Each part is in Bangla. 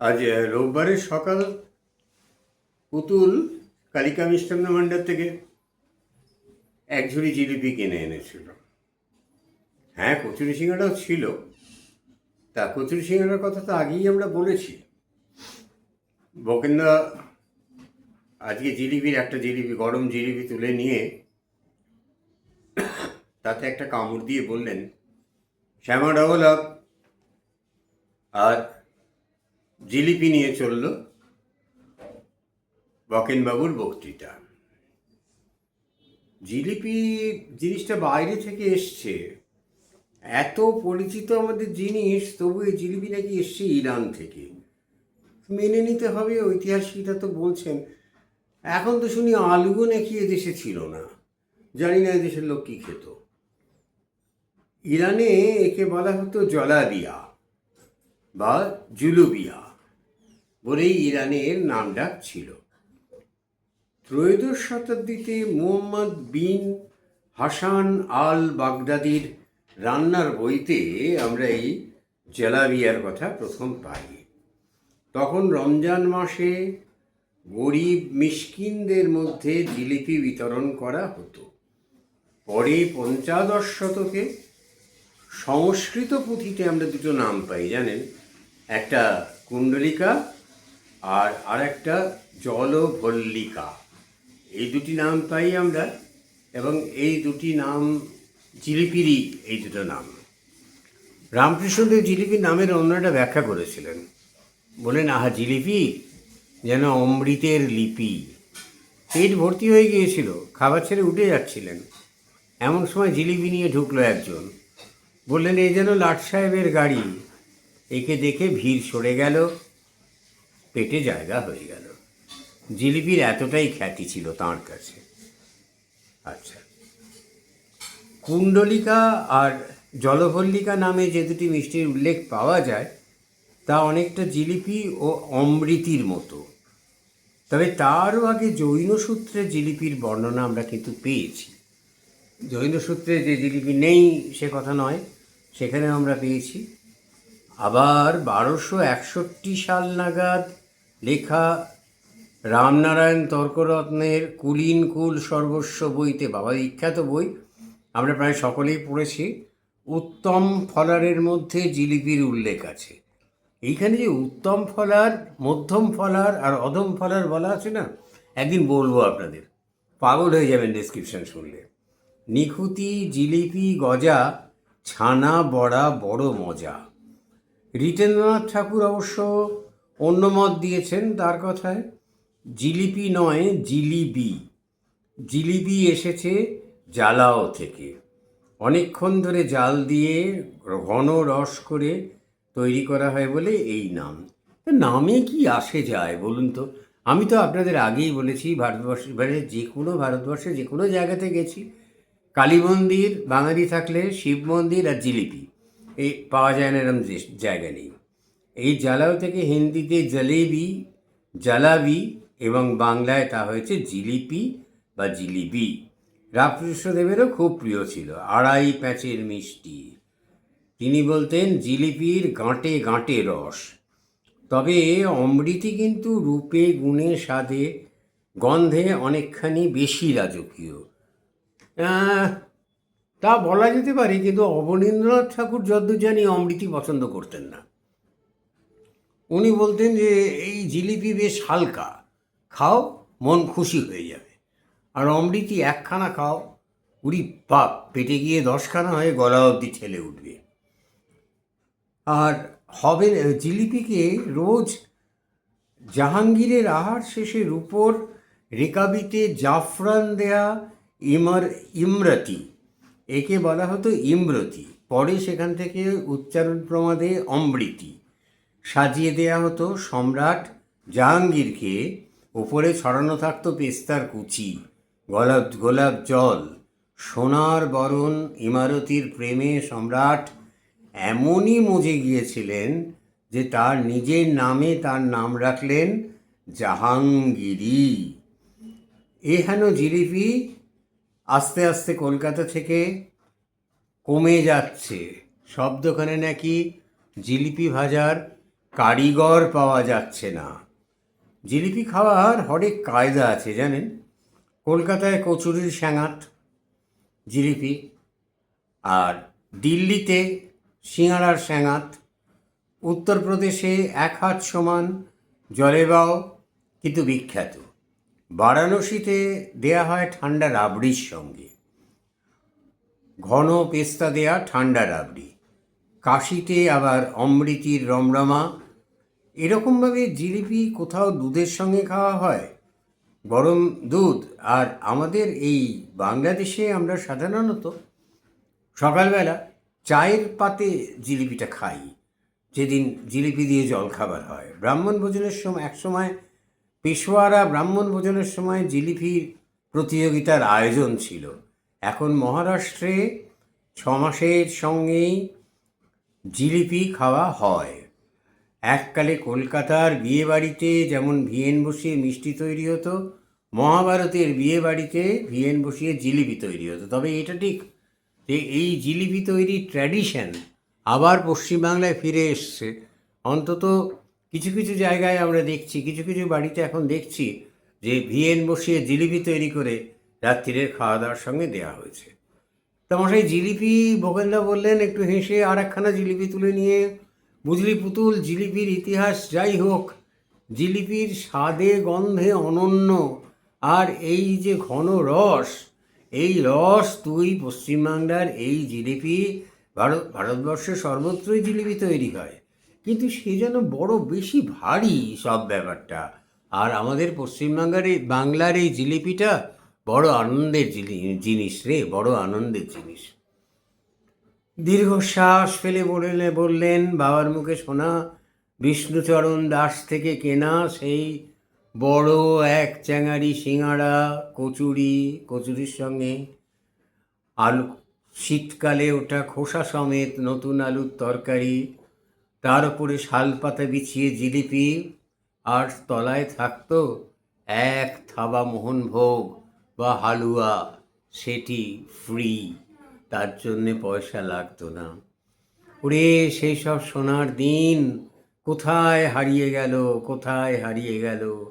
আজ রোববারের সকাল পুতুল কালিকা মিষ্টান্ন ভাণ্ডার থেকে এক ঝুড়ি জিলিপি কিনে এনেছিল। হ্যাঁ কচুরি সিঙ্গাটাও ছিল। তা কচুরি সিঙ্গাটার কথা তো আগেই আমরা বলেছি। বকেন্দা, আজকে জিলিপির একটা জিলিপি, গরম জিলিপি তুলে নিয়ে তাতে একটা কামড় দিয়ে বললেন, শ্যামা ডবল আর জিলিপি নিয়ে চলল বকেনবাবুর বক্তৃতা। জিলিপি জিনিসটা বাইরে থেকে এসছে। এত পরিচিত আমাদের জিনিস, তবু এই জিলিপি নাকি এসছে ইরান থেকে। মেনে নিতে হবে ঐতিহাসিকরা তো বলছেন। এখন তো শুনি আলুও নাকি এদেশে ছিল না। জানি না এদেশের লোক কী খেত। ইরানে একে বলা হতো জলাবিয়া বা জুলুবিয়া। বলেই ইরানের নাম ডাক ছিল। ত্রয়োদশ শতাব্দীতে মুহাম্মদ বিন হাসান আল বাগদাদির রান্নার বইতে আমরা এই জেলাবিয়ার কথা প্রথম পাই। তখন রমজান মাসে গরিব মিসকিনদের মধ্যে জিলিপি বিতরণ করা হতো। পরে পঞ্চাদশ শতকে সংস্কৃত পুঁথিতে আমরা দুটো নাম পাই, জানেন? একটা কুণ্ডলিকা আর আরেকটা জলভল্লিকা। এই দুটি নাম পাই আমরা, এবং এই দুটি নাম জিলিপিরই এই দুটো নাম। রামকৃষ্ণদেব জিলিপির নামের অন্য একটা ব্যাখ্যা করেছিলেন। বলেন, আহা জিলিপি, যেন অমৃতের লিপি। পেট ভর্তি হয়ে গিয়েছিল, খাবার ছেড়ে উঠে যাচ্ছিলেন। এমন সময় জিলিপি নিয়ে ঢুকলো একজন। বললেন এই যেন লাট সাহেবের গাড়ি। একে দেখে ভিড় সরে গেল। পেটে জায়গা হয়ে গেল। জিলিপির এতটাই খ্যাতি ছিল তাঁর কাছে। আচ্ছা। কুণ্ডলিকা আর জলভল্লিকা নামে যে দুটি মিষ্টির উল্লেখ পাওয়া যায়, তা অনেকটা জিলিপি ও অমৃতির মতো। তবে তারও আগে জৈন সূত্রে জিলিপির বর্ণনা আমরা কিন্তু পেয়েছি। জৈন সূত্রে যে জিলিপি নেই, সে কথা নয় সেখানে আমরা পেয়েছি। আবার বারোশো একষট্টি সাল নাগাদ লেখা রামনারায়ণ তর্করত্নের কুলীন কুল সর্বস্ব বইতে, বাবা বিখ্যাত বই, আমরা প্রায় সকলেই পড়েছি, উত্তম ফলারের মধ্যে জিলিপির উল্লেখ আছে। এইখানে যে উত্তম ফলার, মধ্যম ফলার আর অধম ফলার বলা আছে না, একদিন বলব আপনাদের, পাগল হয়ে যাবেন ডেসক্রিপশন শুনলে। নিখুতি জিলিপি গজা, ছানা বড়া বড় মজা। রিতেন্দ্রনাথ ঠাকুর অবশ্য অন্য মত দিয়েছেন তার কথায়, জিলিপি নয়, জিলিবি। জিলিবি এসেছে জ্বালাও থেকে। অনেকক্ষণ ধরে জাল দিয়ে ঘন রস করে তৈরি করা হয় বলে এই নাম। নামে কি আসে যায় বলুন তো? আমি তো আপনাদের আগেই বলেছি, ভারতবর্ষে মানে যে কোনো ভারতবর্ষে, যে কোনো জায়গাতে গেছি। কালী মন্দির, বাঙালি থাকলে শিব মন্দির আর জিলিপি। এই পাওয়া যায় না এরম জায়গা নেই। এই জ্বালাও থেকে হিন্দিতে জলেবি জালাবি এবং বাংলায় তা হয়েছে জিলিপি বা জিলিবি। রামকৃষ্ণদেবেরও খুব প্রিয় ছিল, আড়াই প্যাঁচের মিষ্টি। তিনি বলতেন, জিলিপির গাঁটে গাঁটে রস। তবে অমৃতি কিন্তু রূপে, গুণে, স্বাদে, গন্ধে অনেকখানি বেশি রাজকীয়। তা বলা যেতে পারে, কিন্তু অবনীন্দ্রনাথ ঠাকুর যদ্দূর জানি অমৃতি পছন্দ করতেন না। উনি বলতেন যে, এই জিলিপি বেশ হালকা, খাও, মন খুশি হয়ে যাবে। আর অমৃতি একখানা খাও? উড়ি পাপ পেটে গিয়ে দশখানা হয়ে গলা অবধি ঠেলে উঠবে। আর হবে জিলিপিকে রোজ জাহাঙ্গীরের আহার শেষে রূপোর রেকাবিতে জাফরান দেয়া ইমার, ইমরতি, একে বলা হতো ইমরতি, পরে সেখান থেকে উচ্চারণ প্রমাদে অমৃতি। সাজিয়ে দেয়া হতো সম্রাট জাহাঙ্গীরকে। ওপরে ছড়ানো থাকতো পেস্তার কুচি, গোলাপ গোলাপ জল, সোনার বরণ ইমারতির প্রেমে সম্রাট এমনই মজে গিয়েছিলেন যে তার নিজের নামে তার নাম রাখলেন জাহাঙ্গীরি এ হেন জিলিপি আস্তে আস্তে কলকাতা থেকে কমে যাচ্ছে। সব দোকানে নাকি জিলিপি ভাজার কারিগর পাওয়া যাচ্ছে না। জিলিপি খাওয়ার হরেক কায়দা আছে, জানেন? কলকাতায় কচুরির স্যাঙাট, জিলিপি, আর দিল্লিতে সিঙাড়ার স্যাঙাত উত্তরপ্রদেশে এক হাত সমান জলেবাও কিন্তু বিখ্যাত। বারাণসীতে দেয়া হয় ঠান্ডা রাবড়ির সঙ্গে। ঘন পেস্তা দেয়া ঠান্ডা রাবড়ি। কাশিতে আবার অমৃতির রমরমা এরকমভাবে জিলিপি কোথাও দুধের সঙ্গে খাওয়া হয়? গরম দুধ আর আমাদের এই বাংলাদেশে আমরা সাধারণত সকালবেলা চায়ের পাতে জিলিপিটা খাই। যেদিন জিলিপি দিয়ে জলখাবার হয়। ব্রাহ্মণ ভোজনের সময় এক সময় পেশোয়ারা ব্রাহ্মণ ভোজনের সময় জিলিপির প্রতিযোগিতার আয়োজন ছিল। এখন মহারাষ্ট্রে ছমাসের সঙ্গেই জিলিপি খাওয়া হয়। এককালে কলকাতার বিয়ে বাড়িতে যেমন ভিয়েন বসিয়ে মিষ্টি তৈরি হতো, মহাভারতের বিয়ে বাড়িতে ভিয়েন বসিয়ে জিলিপি তৈরি হতো। তবে এটা ঠিক, যে এই জিলিপি তৈরির ট্র্যাডিশন আবার পশ্চিমবাংলায় ফিরে এসছে। অন্তত কিছু কিছু জায়গায় আমরা দেখছি, কিছু কিছু বাড়িতে এখন দেখছি যে ভিয়েন বসিয়ে জিলিপি তৈরি করে রাত্রিরের খাওয়া দাওয়ার সঙ্গে দেওয়া হয়েছে। তামশাই জিলিপি ভোগেন্দা বললেন, একটু হেসে আর একখানা জিলিপি তুলে নিয়ে বুঝলি পুতুল জিলিপির ইতিহাস যাই হোক, জিলিপির স্বাদে গন্ধে অনন্য। আর এই যে ঘন রস, এই রস তুই পশ্চিমবাংলার এই জিলিপি ভারত ভারতবর্ষের সর্বত্রই জিলিপি তৈরি হয়। কিন্তু সে যেন বড় বেশি ভারী সব ব্যাপারটা। আর আমাদের পশ্চিমবাংলার এই, বাংলার এই জিলিপিটা বড় আনন্দের জিনি- জিনিস রে, বড় আনন্দের জিনিস। দীর্ঘশ্বাস ফেলে বললে বললেন, বাবার মুখে শোনা বিষ্ণুচরণ দাস থেকে কেনা সেই বড় এক চ্যাঙারি সিঙাড়া কচুরি। কচুরির সঙ্গে আলু, শীতকালে ওটা খোসা সমেত নতুন আলুর তরকারি, তার উপরে শাল পাতা বিছিয়ে জিলিপি, আর তলায় থাকতো এক থাবা মোহনভোগ বা হালুয়া, সেটি ফ্রি তার জন্যে পয়সা লাগতো না। ওরে, সেই সব সোনার দিন কোথায় হারিয়ে গেল, কোথায় হারিয়ে গেল?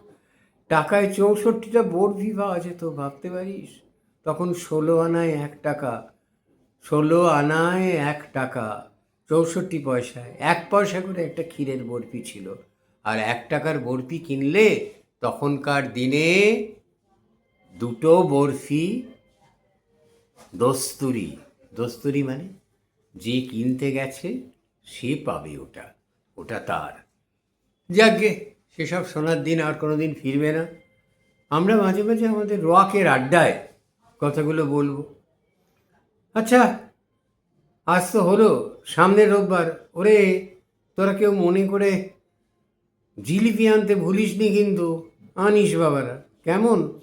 টাকায় চৌষট্টিটা বরফি পাওয়া যেত ভাবতে পারিস? তখন ষোলো আনায় এক টাকা, ষোলো আনায় এক টাকা, চৌষট্টি পয়সায় এক পয়সা করে একটা ক্ষীরের বরফি ছিল। আর এক টাকার বরফি কিনলে তখনকার দিনে দুটো বরফি, দস্তুরি। দস্তুরি মানে? যে কিনতে গেছে, সে পাবে ওটা ওটা তার। যাকগে সেসব শোনার দিন আর কোনো দিন ফিরবে না। আমরা মাঝে মাঝে আমাদের রকের আড্ডায় কথাগুলো বলব। আচ্ছা আজ তো হলো, সামনের রোববার। ওরে, তোরা কেউ মনে করে জিলিপি আনতে ভুলিসনি কিন্তু? আনিস বাবারা, কেমন?